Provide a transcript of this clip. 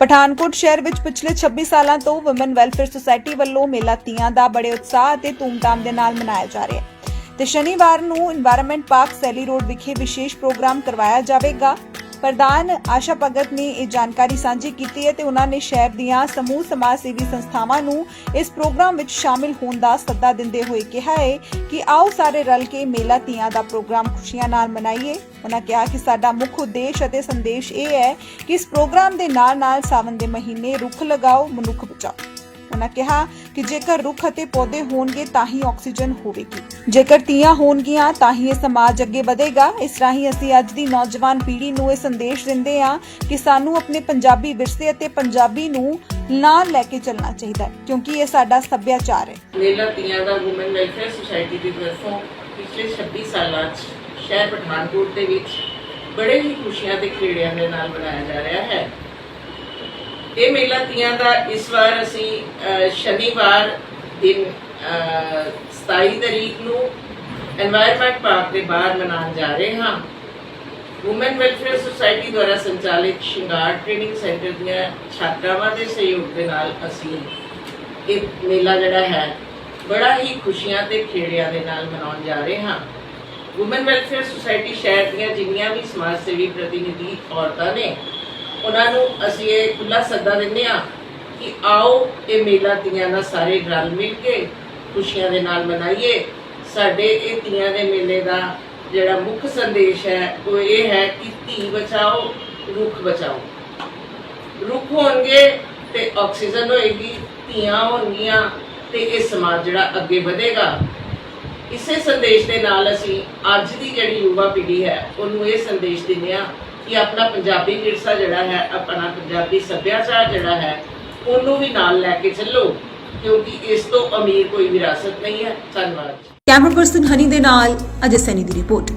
ਪਠਾਨਕੋਟ ਸ਼ਹਿਰ ਵਿੱਚ ਪਿਛਲੇ 26 ਸਾਲਾਂ ਤੋਂ ਔਮਨ ਵੈਲਫੇਅਰ ਸੁਸਾਇਟੀ ਵੱਲੋਂ ਮੇਲਾ ਤੀਆਂ ਦਾ ਬੜੇ ਉਤਸ਼ਾਹ ਅਤੇ ਧੂਮਧਾਮ ਦੇ ਨਾਲ ਮਨਾਇਆ ਜਾ ਰਿਹਾ ਹੈ। ਤੇ ਸ਼ਨੀਵਾਰ ਨੂੰ এনवायरमेंट ਪਾਰਕ ਸੈਲੀ ਰੋਡ ਵਿਖੇ ਵਿਸ਼ੇਸ਼ ਪ੍ਰੋਗਰਾਮ ਕਰਵਾਇਆ ਜਾਵੇਗਾ। ਪ੍ਰਧਾਨ ਆਸ਼ਾ ਭਗਤ ਨੇ ਇਹ ਜਾਣਕਾਰੀ ਸਾਂਝੀ ਕੀਤੀ ਹੈ ਤੇ ਉਹਨਾਂ ਨੇ ਸ਼ਹਿਰ ਦੀਆਂ ਸਮੂਹ ਸਮਾਜ ਸੇਵੀ ਸੰਸਥਾਵਾਂ ਨੂੰ ਇਸ ਪ੍ਰੋਗਰਾਮ ਵਿੱਚ ਸ਼ਾਮਿਲ ਹੋਣ ਦਾ ਸੱਦਾ ਦਿੰਦੇ ਹੋਏ ਕਿਹਾ ਹੈ ਕਿ ਆਓ ਸਾਰੇ ਰਲ ਕੇ ਮੇਲਾ ਤੀਆਂ ਦਾ ਪ੍ਰੋਗਰਾਮ ਖੁਸ਼ੀਆਂ ਨਾਲ ਮਨਾਈਏ। ਉਹਨਾਂ ਕਿਹਾ ਕਿ ਸਾਡਾ ਮੁੱਖ ਉਦੇਸ਼ ਅਤੇ ਸੰਦੇਸ਼ ਇਹ ਹੈ ਕਿ ਇਸ ਪ੍ਰੋਗਰਾਮ ਦੇ ਨਾਲ-ਨਾਲ ਸਾਵਨ ਦੇ ਮਹੀਨੇ ਰੁੱਖ ਲਗਾਓ, ਮਨੁੱਖ ਬਚਾਓ। ਉਹਨਾਂ ਕਿਹਾ ਕਿ ਜੇਕਰ ਰੁੱਖ ਅਤੇ ਪੌਦੇ ਹੋਣਗੇ ਤਾਂ ਹੀ ਆਕਸੀਜਨ ਹੋਵੇਗੀ। ਜੇਕਰ ਤੀਆਂ ਹੋਣਗੀਆਂ ਤਾਂ ਹੀ ਇਹ ਸਮਾਜ ਅੱਗੇ ਵਧੇਗਾ। ਇਸ ਰਾਹੀਂ ਅਸੀਂ ਅੱਜ ਦੀ ਨੌਜਵਾਨ ਪੀੜ੍ਹੀ ਨੂੰ ਇਹ ਸੰਦੇਸ਼ ਦਿੰਦੇ ਹਾਂ ਕਿ ਸਾਨੂੰ ਆਪਣੇ ਪੰਜਾਬੀ ਵਿਰਸੇ ਅਤੇ ਪੰਜਾਬੀ ਨੂੰ ਨਾਲ ਲੈ ਕੇ ਚੱਲਣਾ ਚਾਹੀਦਾ ਹੈ, ਕਿਉਂਕਿ ਇਹ ਸਾਡਾ ਸੱਭਿਆਚਾਰ ਹੈ। ਮੇਲਾ ਤੀਆਂ ਦਾ ਔਮਨ ਵੈਲਫੇਅਰ ਸੁਸਾਇਟੀ ਦੀ ਤਰਫੋਂ ਪਿਛਲੇ 26 ਸਾਲਾਂ 'ਚ ਸ਼ਹਿਰ ਪਠਾਨਕੋਟ ਦੇ ਵਿੱਚ ਬੜੇ ਹੀ ਖੁਸ਼ੀਆਂ ਤੇ ਖੇੜਿਆਂ ਦੇ ਨਾਲ ਮਨਾਇਆ ਜਾ ਰਿਹਾ ਹੈ। ਇਹ ਮੇਲਾ ਤੀਆਂ ਦਾ ਇਸ ਵਾਰ ਅਸੀਂ ਸ਼ਨੀਵਾਰ ਦਿਨ 27 ਤਰੀਕ ਨੂੰ এনवायरमेंट ਪਾਰਕ ਦੇ ਬਾਹਰ ਮਨਾਉਣ ਜਾ ਰਹੇ ਹਾਂ। ਔਮਨ ਵੈਲਫੇਅਰ ਸੁਸਾਇਟੀ ਦੁਆਰਾ ਸੰਚਾਲਿਤ ਸ਼ਿੰਗਾਰ ਟ੍ਰੇਨਿੰਗ ਸੈਂਟਰ ਦੀਆਂ ਛਾਤਰਾਵਾਂ ਦੇ ਸਹਿਯੋਗ ਦੇ ਨਾਲ ਅਸੀਂ ਇਹ ਮੇਲਾ ਜਿਹੜਾ ਹੈ, ਬੜਾ ਹੀ ਖੁਸ਼ੀਆਂ ਤੇ ਖੇੜਿਆਂ ਦੇ ਨਾਲ ਮਨਾਉਣ ਜਾ ਰਹੇ ਹਾਂ। ਔਮਨ ਵੈਲਫੇਅਰ ਸੁਸਾਇਟੀ ਸ਼ਹਿਰ ਦੀਆਂ ਜਿੰਨੀਆਂ ਵੀ ਸਮਾਜ ਸੇਵੀ ਪ੍ਰਤੀਨਿਧੀ ਔਰਤਾਂ ਨੇ ਉਹਨਾਂ ਨੂੰ ਅਸੀਂ ਇਹ ਖੁੱਲਾ ਸੱਦਾ ਦਿੰਦੇ ਆ ਕਿ ਆਓ ਇਹ ਮੇਲਾ ਤੀਆਂ ਦਾ ਸਾਰੇ ਰਲ ਮਿਲ ਕੇ ਖੁਸ਼ੀਆਂ ਦੇ ਨਾਲ ਮਨਾਈਏ। ਸਾਡੇ ਇਹ ਤੀਆਂ ਦੇ ਮੇਲੇ ਦਾ ਜਿਹੜਾ ਮੁੱਖ ਸੰਦੇਸ਼ ਹੈ, ਉਹ ਇਹ ਹੈ ਕਿ ਧੀ ਬਚਾਓ, ਰੁੱਖ ਬਚਾਓ। ਰੁੱਖ ਹੋਣਗੇ ਤੇ ਆਕਸੀਜਨ ਹੋਏਗੀ, ਧੀਆਂ ਹੋਣਗੀਆਂ ਤੇ ਇਹ ਸਮਾਜ ਜਿਹੜਾ ਅੱਗੇ ਵਧੇਗਾ। ਇਸੇ ਸੰਦੇਸ਼ ਦੇ ਨਾਲ ਅਸੀਂ ਅੱਜ ਦੀ ਜਿਹੜੀ ਯੁਵਾ ਪੀੜ੍ਹੀ ਹੈ, ਉਹਨੂੰ ਇਹ ਸੰਦੇਸ਼ ਦਿੰਦੇ ਆ ਕਿ ਆਪਣਾ ਪੰਜਾਬੀ ਵਿਰਸਾ ਜਿਹੜਾ ਹੈ, ਆਪਣਾ ਪੰਜਾਬੀ ਸੱਭਿਆਚਾਰ ਜਿਹੜਾ ਹੈ, ਉਹਨੂੰ ਵੀ ਨਾਲ ਲੈ ਕੇ ਚੱਲੋ, ਕਿਉਂਕਿ ਇਸ ਤੋਂ ਅਮੀਰ ਕੋਈ ਵਿਰਾਸਤ ਨਹੀਂ ਹੈ। ਧੰਨਵਾਦ ਕੈਮਰਾ ਪਰਸਨ ਹਨੀ ਦੇ ਨਾਲ ਅਜੇ ਸੈਨੀ ਦੀ ਰਿਪੋਰਟ।